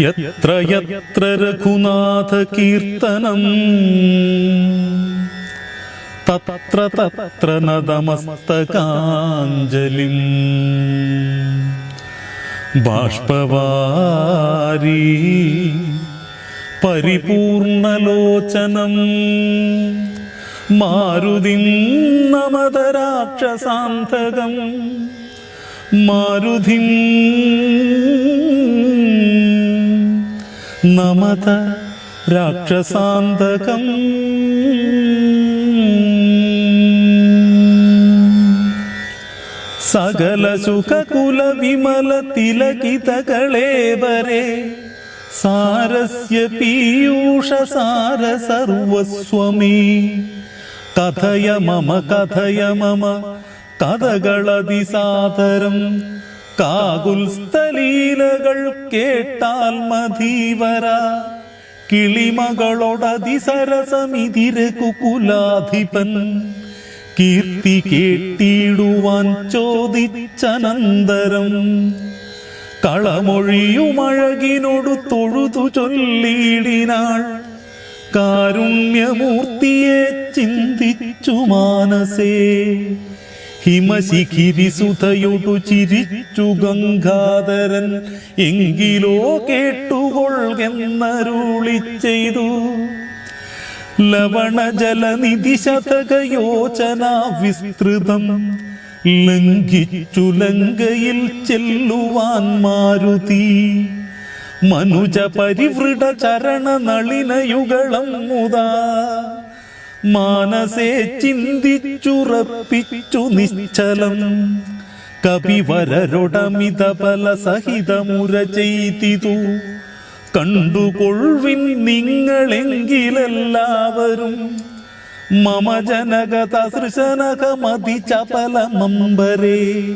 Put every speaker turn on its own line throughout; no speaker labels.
യത്ര യത്ര രഘുനാഥ കീർത്തനം തത്ര തത്ര നതമസ്തകാഞ്ജലിം ബാഷ്പവാരി പരിപൂർണലോചനം. മാരുതിം നമതരാക്ഷസാന്തകം. മാരുതിം നമത രാക്ഷസാന്തകം. സകല സുഖകുല വിമല തിലകിതകളേവരെ സാരസ്യ പീയൂഷ സാര സർവസ്വമേ. കഥയ മമ കഥയ മമ കഥകളതിസാദരം കാകുൽസ്ഥലീലകൾ കേട്ടാൽ മധീവര കിളിമകളോടതിസരസമിതിരെ കുലാധിപൻ കീർത്തി കേട്ടിടുവാൻ ചോദിച്ചനന്തരം. കളമൊഴിയുമഴകിനോടു തൊഴുതു ചൊല്ലിയിടിനാൾ കാരുണ്യമൂർത്തിയെ ചിന്തിച്ചു മാനസേ. ഹിമശിഖിരിസുതയൊടു ചിരിച്ചു ഗംഗാധരൻ എങ്കിലോ കേട്ടുകൊള്ളുന്നരുളി ചെയ്തു ലവണജലനിധി ശതകയോചന വിസ്തൃതം ലംഘിച്ചു ലങ്കയിൽ ചെല്ലുവാൻ മാരുതി. മനുജ പരിവൃട ചരണ നളിനയുഗളം മുതാ. മാനസേ ചിന്തിച്ചുറപ്പിച്ചു നിശ്ചലം. കപിവരരൊടമിത പല സഹിതമുര ചെയ്തിതു. കണ്ടുകൊഴുവിൻ നിങ്ങളെങ്കിലെല്ലാവരും. മമ ജനകത സൃശനകമതി ചപല മമ്പരേ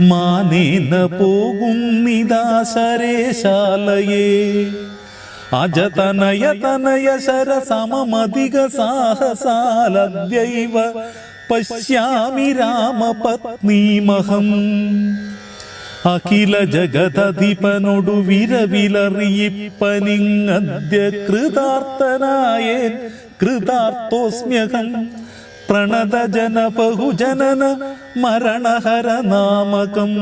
മാനേന പോകുന്നിതാശരേശാലയേ അജതനയ തനയ ശര സമമധിക സാഹസാലദ്യൈവ പശ്യാമി രാമപത്നീമഹം. അഖില ജഗതധിപനൊടു വിരവിലറിയിപ്പനിങ്ങദ്യ കൃതാർത്ഥനായേൻ കൃതാർത്ഥോസ്മ്യഹം. പ്രണതജന ബഹുജനന മരണഹര നാമകം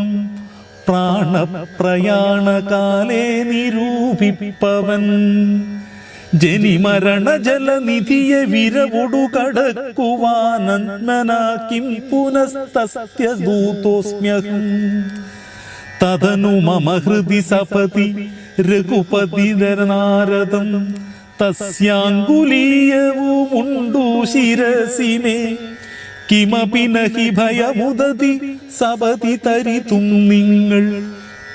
പ്രാണപ്രയാണകാലേ നിരൂപിപ്പവൻ. ജനിമരണ ജലനിധിയെ വിരവൊടു കടക്കുവാനന്മനാക്കിം പുനസ്തസത്യദൂതോസ്മ്യഹം തതനു മമ ഹൃദി സപതി രഘുപതി നാരദം തസ്യാങ്കുലീയവുമുണ്ടു ശിരസിനെ. കിമപി നഹി ഭയമുദതി സപതി തരിതും നിങ്ങൾ.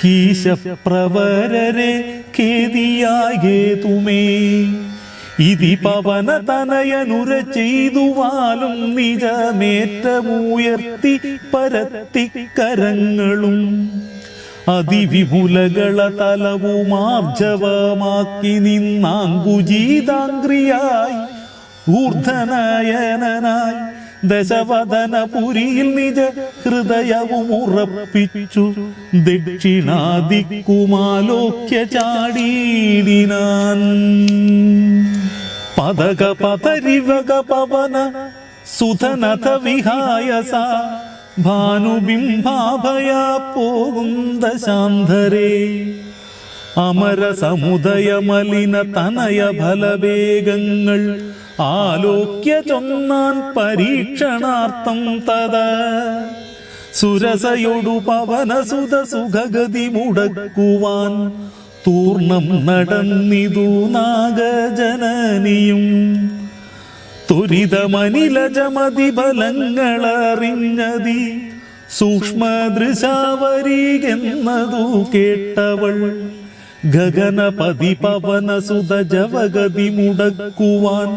കീശപ്രവരരെ കേതിയായേതുമേ. ഇതി പവന തനയനുര ചെയ്തുവാലും നിജമേറ്റമുയർത്തി പരത്തി കരങ്ങളും അതിവിപുലകള തലവുമാർജവമാക്കി നിന്നാങ്കുജീതാംഗ്രിയായി ഊർധനയനായി ദശവദനപുരിയിൽ നിജ ഹൃദയവും ഉറപ്പിച്ചു. ദക്ഷിണാദിക്കുമാലോക്യ ചാടീടിനാൻ പതക പതരിവക പവന സുധനഥ വിഹായസ. ഭാനുബിംബാഭയ പോകുന്ന ശാന്തരേ അമര സമുദയ മലിന തനയ ഫലവേഗങ്ങൾ ആലോക്യ ചൊന്നാൻ പരീക്ഷണാർത്ഥം തത. സുരസയൊടു പവനസുത സുഖഗതി മുടക്കുവാൻ തൂർണം നടന്നിതു നാഗജനനിയും. ത്വരിതമനിലജമതി ഫലങ്ങളറിഞ്ഞതി സൂക്ഷ്മദൃശാവരീകെന്നതു കേട്ടവൾ. ഗഗനപതി പവന സുത ജവഗതി മുടക്കുവാൻ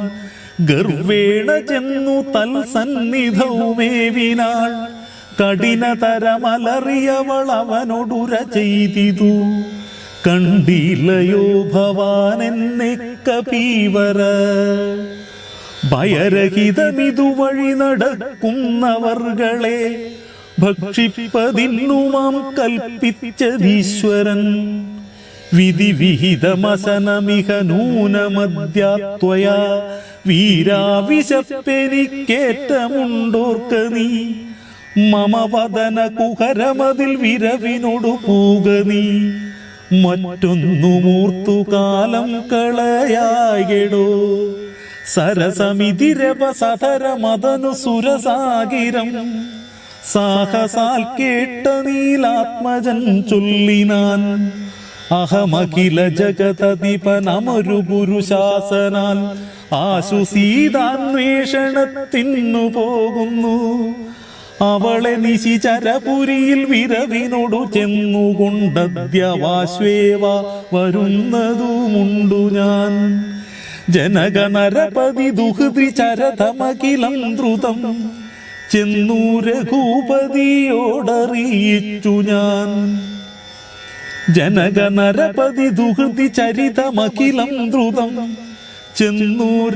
ഗർവേണ ചെന്നു തൽസന്നിധവുമേവിനാൾ കഠിനതരമലറിയവൾ അവനൊടുര ചെയ്തിതു. കണ്ടില്ലയോ ഭവാൻ എന്നെ കപീവര. ഭയരഹിതമിതു വഴി നടക്കുന്നവർകളെ ഭക്ഷിപ്പതിന്നുമാം കൽപ്പിച്ചതീശ്വരൻ. വിധി വിഹിതമസനമിഹ നൂനമദ്യാത്വയാ വീരാവിശപ്പെനിക്കേറ്റമുണ്ടോർക്ക നീ. മമവദന കുഹരമതിൽ വിരവിനോടു പൂക നീ. മറ്റൊന്നു മൂർത്തു കാലം കളയായിടോ സരസമിതിരപ സധര സുരസാഗിരം. സാഹസാൽ കേട്ട നീലാത്മജൻ ചൊല്ലിനാൻ. അഹമഖില ജഗതതിപനമൊരു ഗുരുശാസനാൽ ആശു സീതാന്വേഷണത്തിന്നു പോകുന്നു. അവളെ നിശിചരപുരിയിൽ വിരവിനോടു ചെന്നുകൊണ്ടദ്യവാശ്വേവ വരുന്നതുമുണ്ടു ഞാൻ. ജനക നരപതി ദുഹൃതി ചരതമകിലം ദ്രുതം ചെന്നു രഘൂപതിയോടറിയിച്ചു ഞാൻ. ജനക നരപതി ദുഹൃതി ചരിതമഖിലം ദ്രുതം. ചെന്നു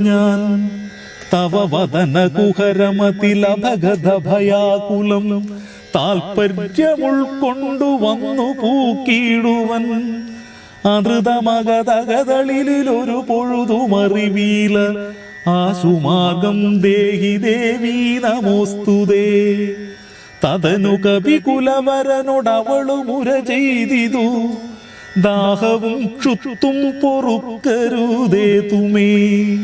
ഞാൻ. തവ വദന കുഹരമതിലഭഗത ഭയാകുലം താൽപര്യമുൾക്കൊണ്ടു വന്നു പൂക്കിയിടുവൻ. അമൃതമകതകതളിലൊരു പൊഴുതുമറിവീല. ആശുമാകം ദേഹി ദേവീ നമോസ്തുതേ. തതനു കപികുലവരനോടവളു മുര ചെയ്തിതു. ദാഹവും ക്ഷുത്തും പൊറുക്കരുതേ തുമേ.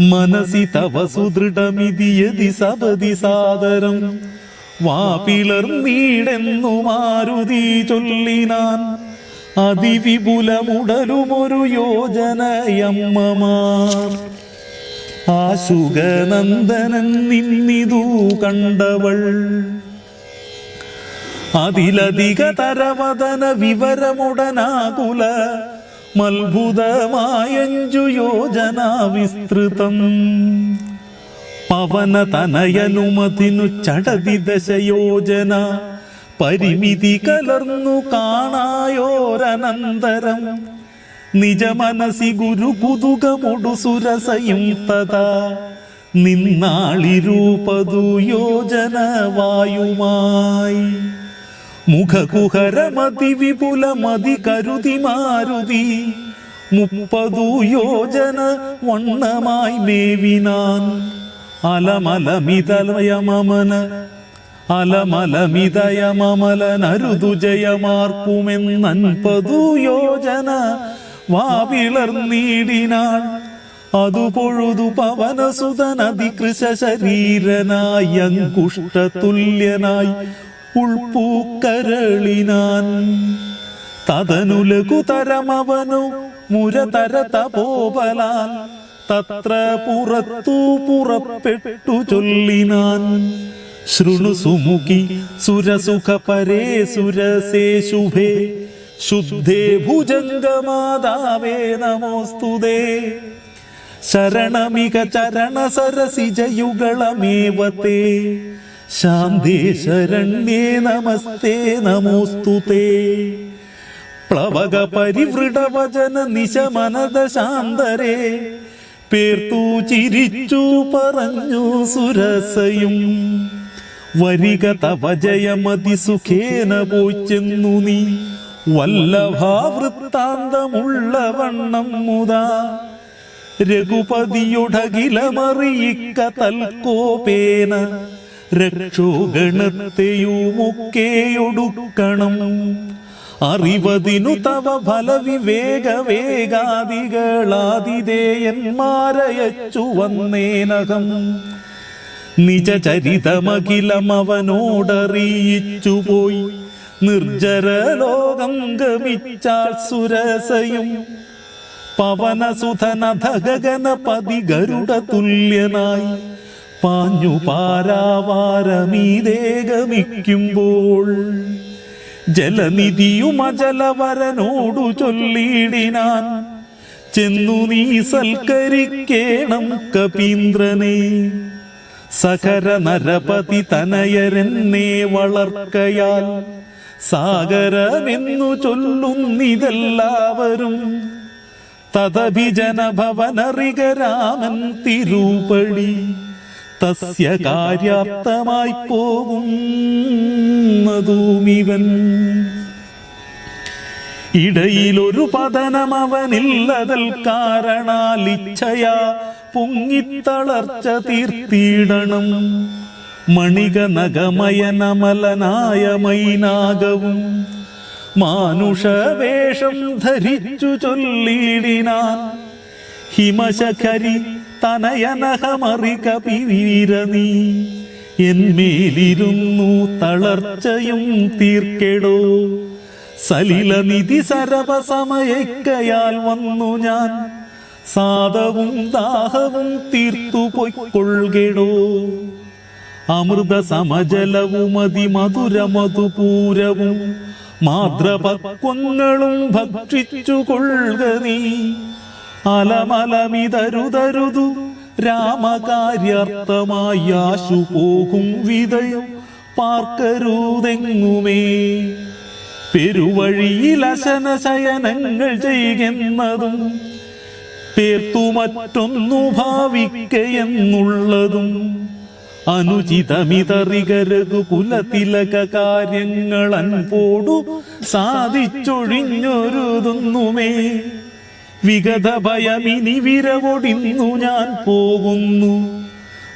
മനസി തവ സുദൃഢമിതിയതി സപതി സാദരം. വാപിളർന്നീടെന്നു മാരുതി ചൊല്ലിനാൻ. അതിവിപുലമുടലുമൊരു യോജനയമ്മമാർ. ആശുഗനന്ദനൻ നിന്നിതു കണ്ടവൾ. അതിലധിക തരവതന വിവരമുടനാകുല മത്ഭുതമായഞ്ചു യോജന വിസ്തൃതം. പവന തനയനുമതിനു ചടതി ദശയോജന പരിമിതി കലർന്നു കാണായോരനന്തരം. നിജ മനസി ഗുരു കുതുകമുടു സുരസയും തഥാ. നിന്നാളിരൂപതു യോജന വായുമായി മുഖകുഹരമതി വിപുലമതി കരുതി മാരുതി മുപ്പതു യോജന വണ്ണമായി മേവിനാൻ. അലമലമിതലയമമന അലമലമിതയമമലനരുതു ജയമാർക്കുമെന്നൻപതു യോജന വാവിളർന്നീടിനാൾ അതു പൊഴുതു പവനസുതനതികൃശ ശരീരനായി അങ്കുഷ്ടതുല്യനായി ഉൾപ്പൂക്കരളിനാൻ. തതനു ലഘുതരമവനു മുരതര തപോബലാൽ തത്ര പുറത്തു പുറപ്പെട്ടു ചൊല്ലിനാൻ. ശൃണു സുമുഖി സുരസുഖ പരേ സുരസേ ശുഭേ. ശുദ്ധേ ഭുജംഗമാതാവേ നമോസ്തുതേ ശരണമിക ചരണ സരസിജയുകളമേവത്തെ ശാന്തേ ശരണ്യേ നമസ്തേ നമോസ്തു തേ. പ്ലവക പരിവൃടവചന നിശമനത ശാന്തരേ പേർത്തു ചിരിച്ചു പറഞ്ഞു സുരസയും. വരിക തവ ജയമതി സുഖേന പോച്ചെന്നു നീ. വല്ലഭാവൃത്താന്തമുള്ള വണ്ണം മുതാ രഘുപതിയുടകിലമറിയിക്ക തൽക്കോപേന രക്ഷോഗണത്തെയുമൊക്കെയൊടുക്കണം അറിവതിനു തവ ഫലവിവേക വേഗാദികളാതിദേയന്മാരയച്ചു വന്നേനകം നിജചരിതമഖിലമവനോടറിയിച്ചു പോയി നിർജര ലോകം ഗമിച്ചാൽ സുരസയും. പവനസുധനധഗനപതി ഗരുഡ തുല്യനായി പാഞ്ഞു ഗമിക്കുമ്പോൾ ജലനിധിയുമജലവരനോടു ചൊല്ലിയിടിനാൻ ചെന്നു നീ സൽക്കരിക്കേണം കപീന്ദ്രനെ. സകര നരപതി തനയരെന്നെ വളർക്കയാൽ സാഗരമെന്നു ചൊല്ലുന്നിതെല്ലാവരും തദഭിജനഭവനറികരാമൻ തിരുപടി. തസ്യ കാര്യാപ്തമായി പോകുന്നതുമിവൻ. ഇടയിലൊരു പതനം അവനില്ലതൽ കാരണാൽ ഇച്ഛയാ പൊങ്ങിത്തളർച്ച തീർത്തിയിടണം മണിക നഗമയനമലനായ മൈനാകവും മാനുഷവേഷം ധരിച്ചു ചൊല്ലിടിനാൻ ഹിമശഖരി തനയനഹമറിക പിവീരനീ എന്മേലിരുന്നു തളർച്ചയും തീർക്കെടോ. സലിലനിധി സരവസമയക്കയാൽ വന്നു ഞാൻ. സാധവും ദാഹവും തീർത്തു പൊയ്ക്കൊള്ളുകടോ. അമൃത സമജലവും അതിമധുര മധുപൂരവും മാതൃപക്വങ്ങളും ഭക്ഷിച്ചു കൊള്ളുക നീ. അലമലമിതരുതരുതു. രാമകാര്യാർത്ഥമായി ആശു പോകും വിതയും പാർക്കരുതെങ്ങുമേ? പെരുവഴിയിൽ അശന ശയനങ്ങൾ ചെയ്യുന്നതും പേർത്തു മറ്റൊന്നു ഭാവിക്കയെന്നുള്ളതും അനുചിതമിതറികരതു കുലതിലക കാര്യങ്ങൾ അൻപോടു സാധിച്ചൊഴിഞ്ഞൊരുതുന്നുമേ. വിഗത ഭയമിനി വിരവൊടിന്നു ഞാൻ പോകുന്നു.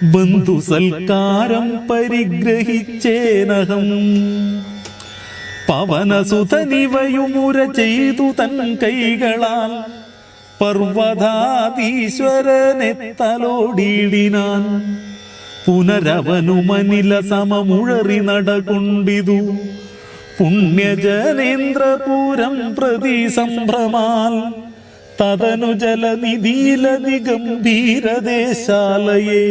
ബന്ധു സൽക്കാരം പരിഗ്രഹിച്ചേനഹം. പവനസുതനിവയുമുര ചെയ്തു തൻ കൈകളാൽ പർവതാതീശ്വരനെ തലോടിയിടിനാൻ പുനരവനുമനില സമമുഴറി നടകൊണ്ടിതു. പുണ്യജനേന്ദ്രപുരം പ്രതി സംഭ്രമാൽ തദനു ജലനിധീലതി ഗംഭീരദേശാലയെ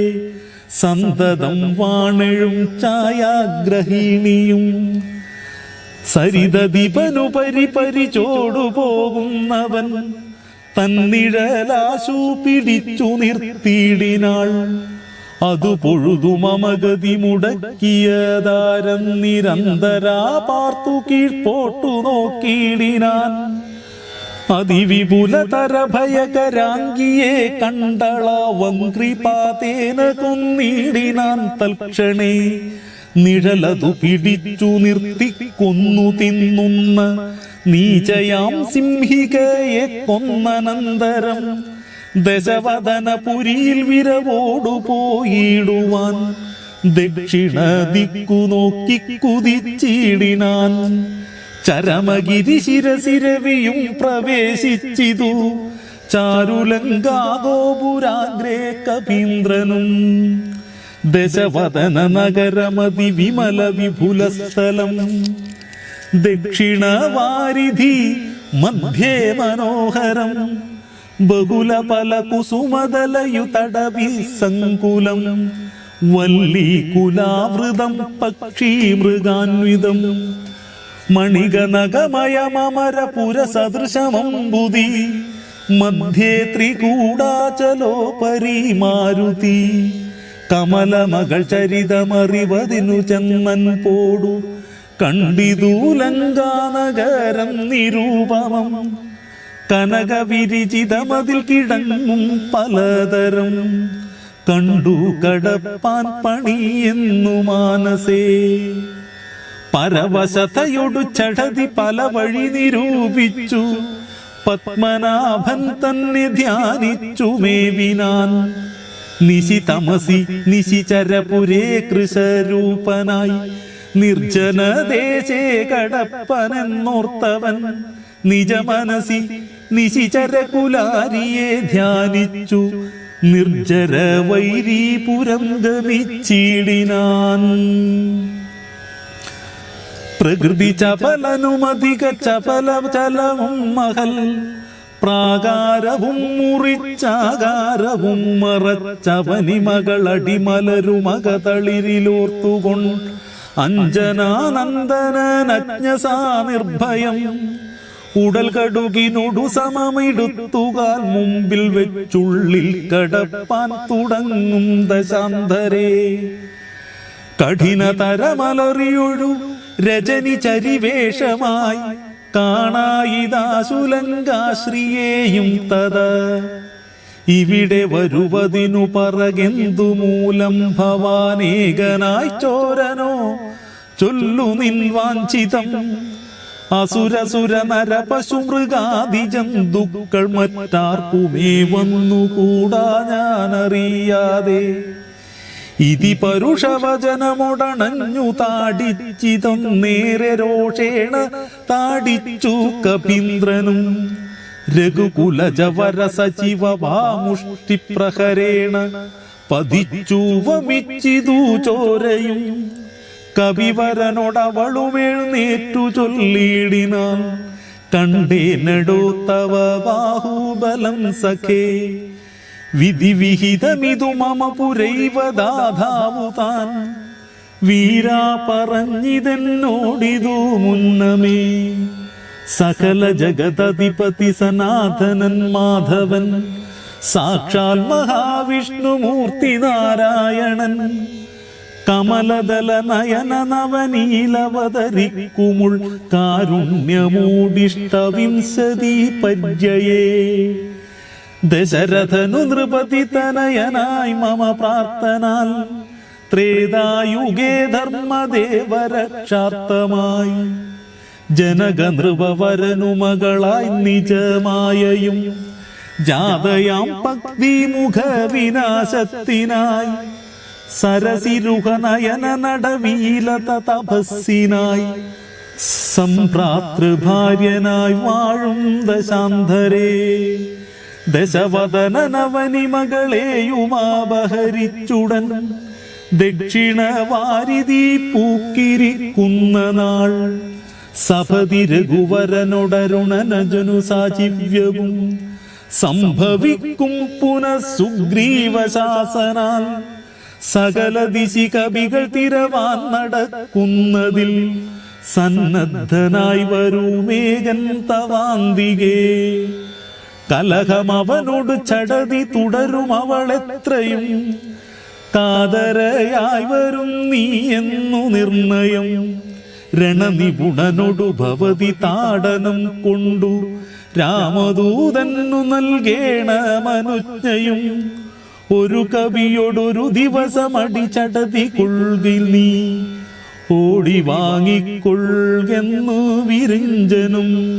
സന്തതം വാണഴും ഛായാഗ്രഹീണിയും. സരിതദിപനുപരി പരിചോടുപോകുന്നവൻ തന്നിഴലാശു പിടിച്ചു നിർത്തിയിടിനാൾ. അതു പൊഴുതു മമഗതി മുടക്കിയതാരം നിരന്തരാ പാർത്തു കീഴ്പോട്ടു നോക്കിയിടിനാൻ. അതിവിപുലതര ഭയകരാങ്കിയെ കണ്ടള വങ്ക്രിപാതേന കൊന്നിടിനാൻ തൽക്ഷണേ. നിഴലതു പിടിച്ചു നിർത്തി കൊന്നു തിന്നുന്ന നീചയാം സിംഹികയെ കൊന്നനന്തരം ദശവദനപുരിയിൽ വിരവോടു പോയിടുവാൻ ദക്ഷിണ ദിക്കു നോക്കി കുതിച്ചിടിനാൻ ചരമഗിരി ശിരസിരവിയും പ്രവേശിച്ചിതു. ചാരുലങ്കാഗോപുരാഗ്രേ കപീന്ദ്രനും. ദശവദന നഗരമതി വിമല വിപുലസ്ഥലം. ദക്ഷിണവാരിധി മധ്യേ മനോഹരം. ബഹുല പല കുസുമതലയുതടവി സങ്കുലം. വല്ലി കുലാവൃതം പക്ഷി മൃഗാന്വിതം മണികനകമയമരപുര സദൃശമംബുതി മധ്യേ ത്രികൂടാചലോപരി മാരുതി. കമലമകൾ ചരിതമറിവതിനു ചെന്നൻ പോടു. കണ്ടിതൂലങ്കാനഗരം നിരൂപമം. കനകവിരിചിതമതിൽ കിടങ്ങും പലതരം. കണ്ടു കടപ്പാൻ പണിയെന്നു മാനസേ. പരവശതയൊടു ചടതി പല വഴി നിരൂപിച്ചു. പത്മനാഭൻ തന്നെ ധ്യാനിച്ചു മേവിനാൻ. നിശി തമസി നിശിചരപുരേ കൃശരൂപനായി നിർജനദേശേ കടപ്പനെന്നോർത്തവൻ. നിജമനസി നിശിചരകുലാരിയെ ധ്യാനിച്ചു. നിർജര വൈരീപുരം ഗമിച്ചിടിനാൻ. പ്രകൃതി ചപലനുമധിക ചപല ചലവും മഹൽ. പ്രാകാരവും മുറിച്ചാകാരവും മറച്ചവനി മകളടിമലരുമകതളിരിലോർത്തുകൊണ്ട് അഞ്ജനാനന്ദനജ്ഞസാ നിർഭയം ഉടൽ കടുകിനൊടു സമമിടുത്തുകാൽ മുമ്പിൽ വെച്ചുള്ളിൽ കടപ്പാൻ തുടങ്ങും ദശാന്തരേ. കഠിനതരമലറിയൊഴു രജനി ചരിവേഷമായി കാണായിതാശുലങ്കാശ്രിയേയും തത. ഇവിടെ വരുവതിനു പറകെന്തു മൂലം ഭവാനേകനായി ചോരനോ? ചൊല്ലു നിൻ വാഞ്ചിതം. അസുരസുര നര പശു മൃഗാദി ജന്തുക്കൾ മറ്റാർക്കുമേ വന്നുകൂടാ ഞാനറിയാതെ. ഇതി പരുഷവചനമുടണഞ്ഞു താടിച്ചിതം നേരെ രോഷേണ താടിച്ചു കപീന്ദ്രനും. രഘുകുലജവര സചിവ വാമുഷ്ടിപ്രഹരേണ പതിച്ചു വമിച്ചിതു ചോരയും. കവിവരനോടവളുമെഴുന്നേറ്റു ചൊല്ലിയിടിനാൻ കണ്ടേനടോ തവ ബാഹുബലം സഖേ. വിധിവിഹിതമിതു മമ പുരൈവദാധാവു താൻ വീരാ പറഞ്ഞിതെന്നോടിതു മുന്നമേ. സകല ജഗതധിപതി സനാതനൻ മാധവൻ. സാക്ഷാൽ മഹാവിഷ്ണുമൂർത്തി നാരായണൻ കമലദല നയന നവനീലവതരിക്കുമുൾ കാരുണ്യമൂടിഷ്ടവിംശതി പര്യയേ ദശരഥനു നൃപതി തനയനായി മമ പ്രാർത്ഥനാൽ. ത്രേതായുഗേ ധർമ്മദേവരക്ഷാർത്ഥമായി. ജനക നൃപവരനു മകളായി നിജമായയും. ജാതയാം ഭക്തി മുഖ വിനാശത്തിനായി സരസിരുഹ നയന നടവീലത തപസ്സിനായി സംഭ്രാതൃഭാര്യനായി വാഴും ദശാന്തരേ. ദശവദന നവനി മകളെയുമാപഹരിച്ചുടൻ ദക്ഷിണ വാരിതി പൂക്കിരിക്കുന്ന നാൾ സഭതി രഘുവരനൊടരുണനജനു സാചിവ്യവും സംഭവിക്കും പുനഃസുഗ്രീവശാസനാൽ. സകല ദിശി കവികൾ തിരവാൻ നടക്കുന്നതിൽ സന്നദ്ധനായി വരൂമേകൻ തവാന്തികേ. കലഹമവനോട് ചടതി തുടരും അവളെത്രയും. കാതരയായി വരും നീ എന്നു നിർണയം. രണനിപുണനോടു ഭവതി താടനം കൊണ്ടു. രാമദൂതന്നു നൽകേണമനുജ്ഞയും ഒരു കവിയോടൊരു ദിവസം ചടതി കൊള്ളിൽ നീ. ഓടി വാങ്ങിക്കൊള്ളുന്നു വിരിഞ്ചനും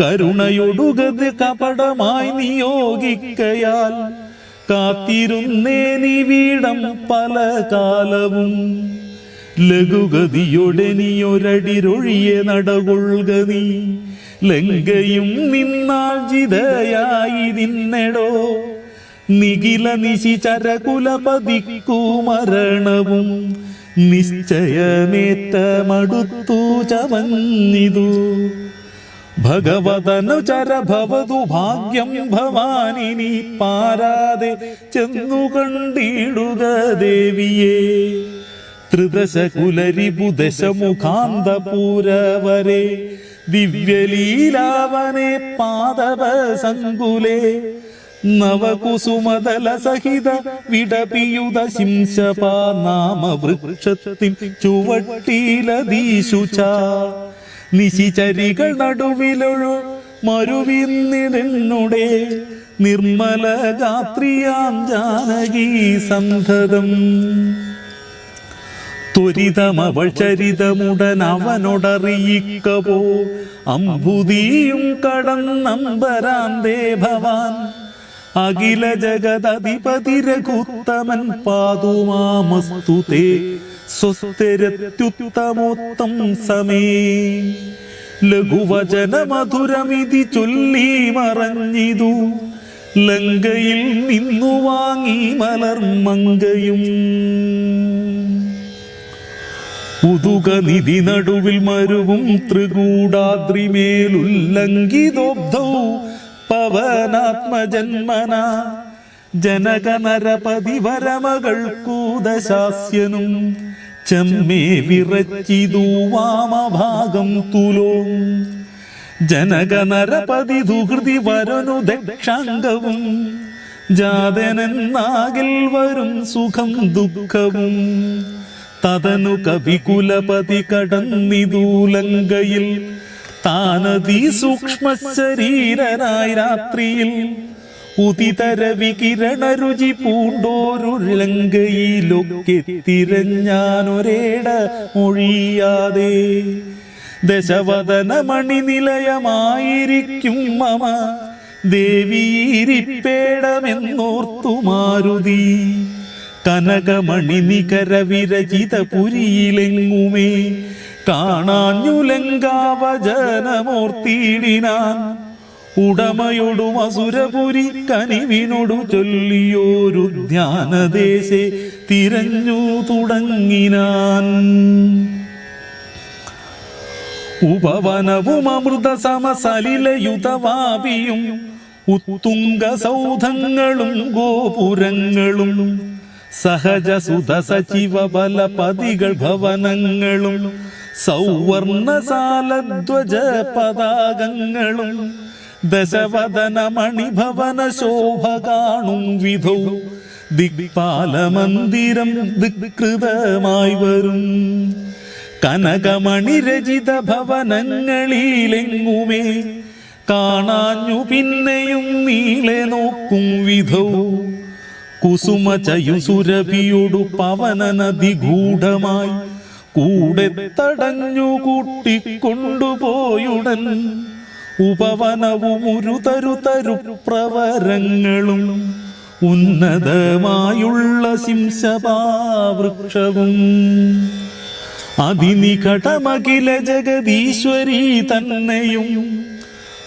കരുണയൊടുകത് കപടമായി നിയോഗിക്കയാൽ കാത്തിരുന്നേ നീ വീടം പല കാലവും. ലഘുഗതിയുടെ നീ ഒരടിരൊഴിയെ നടകൊള്ളുക നീ. ലങ്കയും നിന്നാൾ ജിതയായി നിന്നെടോ. നിഖില നിശി ചരകുലപതിക്കു മരണവും. നിശ്ചയമേറ്റമടുത്തു ചമഞ്ഞിതു. ഭഗവതനു ചരഭവതു ഭാഗ്യം ഭവാനിനി പാരാതെ ചെന്നു കണ്ടിടുക ദേവിയെ. ത്രിദശകുലരിപുദശമുഖാന്തപൂരവരെ ദിവ്യലീലാവനെ പാദവ സങ്കുലേ നവകുസുമതല സഹിത വിടപിയുത ശിംശപാ നാമവൃക്ഷത്തിൻ ചുവട്ടിലതീശുച. നിശിചരികൾ നടുവിലൊഴു മരുവിന്നിടെ നിർമ്മല ഗാത്രിയാം ജാനകി സന്ധതം. ത്വരിതമവൾ ചരിതമുടൻ അവനോടറിയിക്കവോ അംബുദിയും കടന്നമ്പരാന്തേ ഭവാൻ. അഖില ജഗദധിപതി രഘുത്തമൻ പാതുമാമസ്തു തേ സ്വസ്ഥരത്യുത്തമോത്തം സമേ. ലഘുവചന മധുരമിതി ചൊല്ലി മറഞ്ഞിതു. ലങ്കയിൽ നിന്നു വാങ്ങി മലർമങ്കയും ഉതുക നിധി നടുവിൽ മരുവും ത്രികൂടാദ്രിമേലുല്ലംഘിതോബ്ധൗ പവനാത്മജന്മന ജനക നരപതി വരമകൾക്കൂദശാസ്യനും ചെമ്മേ വിറച്ചിതു വാമഭാഗം തുലോ. ജനകനരപതി ദുഹൃതി വരനു ദക്ഷാംഗവും. ജാതനെന്നാകിൽ വരും സുഖം ദുഃഖവും. തതനു കവികുലപതി കടന്നിതൂലങ്കയിൽ താനതി സൂക്ഷ്മ ശരീരനായി രാത്രിയിൽ. ഉദിതര വികിരണ രുചി പൂണ്ടോരു ലങ്കയിലൊക്കെ തിരഞ്ഞാനൊരേട മൊഴിയാതെ. ദശവദന മണിനിലയമായിരിക്കും മമ ദേവിയിരിപ്പേടമെന്നോർത്തു മാരുതി. കനകമണി നികര വിരചിത പുരിയിലെങ്ങുമേ കാണാഞ്ഞുലങ്കാവജനമൂർത്തിയിടിനാൻ ഉടമയൊടും അസുരപുരി കനിവിനോടു ചൊല്ലിയോരു ധ്യാനദേശെ തിരഞ്ഞു തുടങ്ങിനാൻ. ഉപവനവും അമൃത സമസലിലയുതവാപിയും ഉത്തുംഗ സൗധങ്ങളും ഗോപുരങ്ങളും സഹജ സുധ സചിവ ബലപതികൾ ഭവനങ്ങളും സൗവർണസാലധ്വജ പതാകങ്ങളും ദശവദന മണിഭവന ശോഭ കാണും വിധൗ. ദിക്പാല മന്ദിരം ദിക്കൃതമായി വരും. കനകമണി രചിത ഭവനങ്ങളിലെങ്ങുമേ കാണാഞ്ഞു പിന്നെയും നീളെ നോക്കും വിധൗ. കുസുമ ചയു സുരഭിയൊടു പവന നദി ഗൂഢമായി. കൂടെ തടഞ്ഞു കൂട്ടിക്കൊണ്ടുപോയുടൻ ഉപവനവും തരു പ്രവരങ്ങളും ഉന്നതമായുള്ള ശിംശപാവൃക്ഷവും. അതിനികടമകില ജഗദീശ്വരി തന്നെയും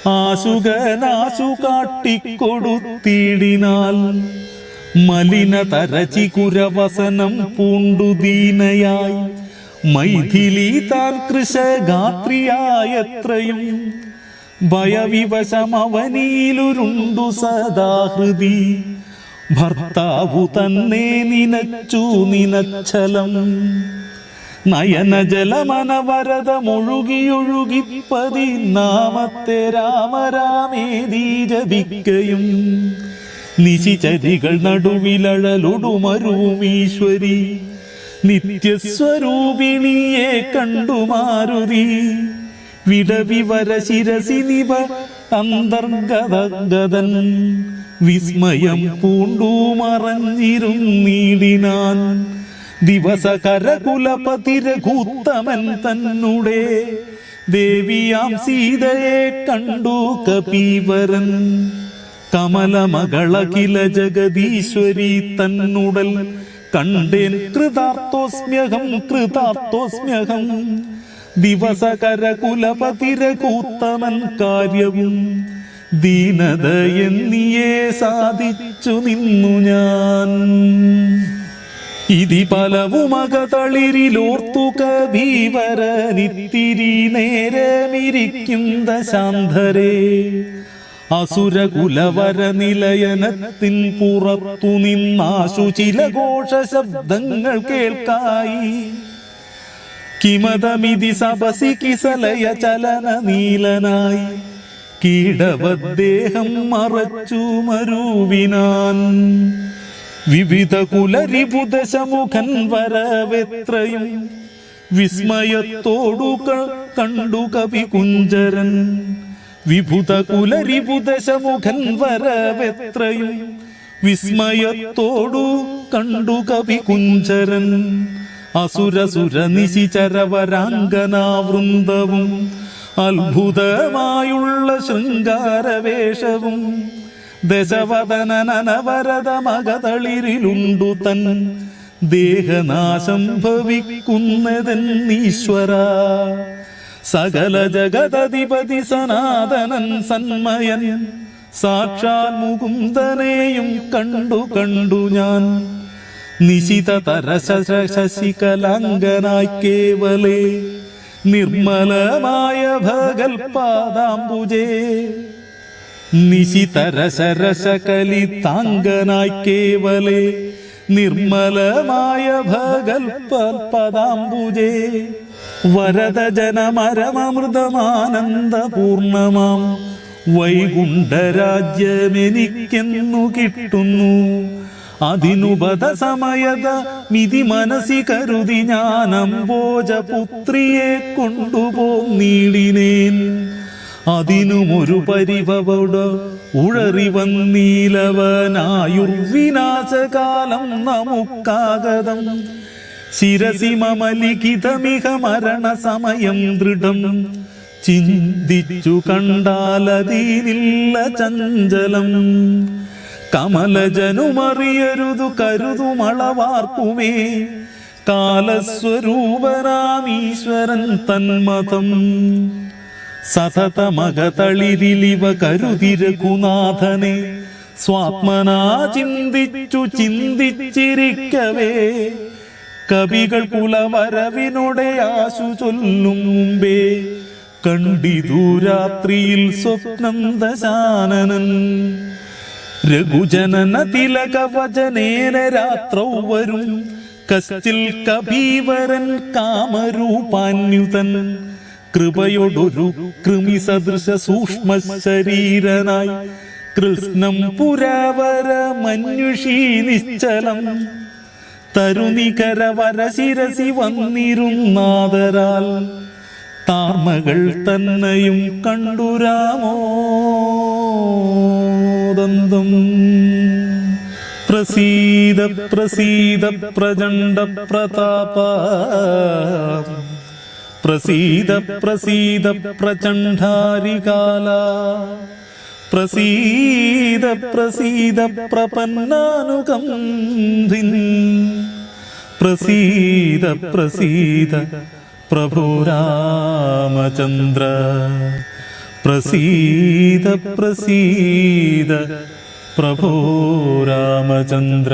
ആശുകനാശു കാട്ടിക്കൊടുത്തിടിനാൽ മലിന തരചി കുരവസനം പൂണ്ടു ദീനയായി. മൈഥിലി താൻ കൃശഗാത്രിയായത്രയും ഭയവിവശം അവനീലുരുണ്ടു സദാഹൃതി. ഭർത്താവു തന്നെ നിനച്ചു നിനച്ചലം. നയന ജലമനവരത മുഴുകിയൊഴുകിപ്പതി നാമത്തെ രാമരാമേദീ ജപിക്കയും. നിശിചരികൾ നടുവിലഴലൊടുമരുവും നിത്യസ്വരൂപിണിയെ കണ്ടു മാരുതി വിടവിവര ശിരസിനിവ അന്തർഗതഗതൻ. വിസ്മയം പൂണ്ടു മറഞ്ഞിരുന്നീടിനാൻ ദിവസകരകുലപതി രഘൂത്തമൻ തന്നുടെ. ദേവിയാം സീതയെ കണ്ടു കപീവരൻ. കമലമകളകില ജഗദീശ്വരി തന്നുടൽ. കണ്ടേൻ കൃതാർത്ഥോസ്മ്യഹം കൃതാർത്ഥോസ്മ്യഹം. ദിവസകര കുലപതി രഘൂത്തമൻ കാര്യവും ദീനത എന്നിയെ സാധിച്ചു നിന്നു ഞാൻ. ഇതി പലവുമകതളിരിലോർത്തു കബീവരനിത്തിരി നേരമിരിക്കുന്ന ദശാന്തരെ അസുരകുലവര നിലയനത്തിൻ പുറത്തു നിന്നാശു ചില ഘോഷ ശബ്ദങ്ങൾ കേൾക്കായി. കിമതമിതി സപസി കിസലയ ചലന നീലനായി. കീടവദ്ദേഹം മറച്ചു മരുവിനാൻ. വിവിധ കുലരിപുദശമുഖൻ വരവെത്രയും വിസ്മയത്തോടു കണ്ടു കവി കുഞ്ചരൻ. വിഭുത കുലരിപുദശമുഖൻ വരവെത്രയും വിസ്മയത്തോടു കണ്ടു കവി കുഞ്ചരൻ. അസുരസുര നിശിചരവരാംഗനാവൃന്ദവും അത്ഭുതമായുള്ള ശൃംഗാരവേഷവും ദശവദനനവരത മകതളിരിലുണ്ടു തൻ ദേഹനാശം ഭവിക്കുന്നതെന്നീശ്വര സകല ജഗതധിപതി സനാതനൻ സന്മയൻ സാക്ഷാൽ മുകുന്ദനെയും കണ്ടു കണ്ടു ഞാൻ. നിശിത തരശ ശശികലാംഗനായി കേവലേ നിർമ്മലമായ ഭഗൽപാദാംബുജേ. നിശിതരശരശകലി താങ്കനായി കേവലേ നിർമ്മലമായ ഭഗൽപദാംബുജേ. വരദ ജനമരമൃതമാനന്ദപൂർണമാം വൈകുണ്ഠരാജ്യമെനിക്കെന്നു കിട്ടുന്നു. അതിനുപത സമയത മിതി മനസി കരുതി ഞാൻ അംബോജപുത്രിയെ കൊണ്ടുപോന്നീടിനേൻ അതിനുമൊരു പരിഭവട ഉഴറി വന്നീലവനായുർവിനാശകാലം നമുക്കാഗതം. ശിരസി മമലിഖിതമിഹ മരണ സമയം ദൃഢം. ചിന്തിച്ചു കണ്ടാലതീനില്ല ചഞ്ചലം. കമലജനുമറിയരുതു കരുതുമളവാർക്കുമേ. കാലസ്വരൂപരാമീശ്വരൻ തന്മതം. സതതമകതളിരിലിവ കരുതിരഘുനാഥനെ സ്വാത്മനാ ചിന്തിച്ചു ചിന്തിച്ചിരിക്കവേ. കവികൾ കുലവരവിനോടെ ആശു ചൊല്ലും മുമ്പേ. കണ്ടിതു രാത്രിയിൽ സ്വപ്നം ദശാനനൻ. രഘുജനന തിലക വചനേന രാത്രൗ വരും. കസ്റ്റിൽ കബീവരൻ കാമരൂപാന്യുതൻ. കൃപയൊടൊരു കൃമി സദൃശ സൂക്ഷ്മ ശരീരനായി കൃഷ്ണം പുരാവര മഞ്ജുഷീ നിശ്ചലം തരുണികര വരശിരസി വന്നിരുന്നാദരാൽ താർമകൾ തന്നെയും കണ്ടുരാമോദന്തം പ്രസീത പ്രസീത പ്രചണ്ഡ പ്രതാപ. പ്രസീത പ്രസീത പ്രചണ്ഡാരികാല. പ്രസീത പ്രസീത പ്രപന്നാനുകംഭിൻ പ്രസീത പ്രസീത പ്രഭു പ്രസീദ പ്രസീദ പ്രഭോ രാമചന്ദ്ര.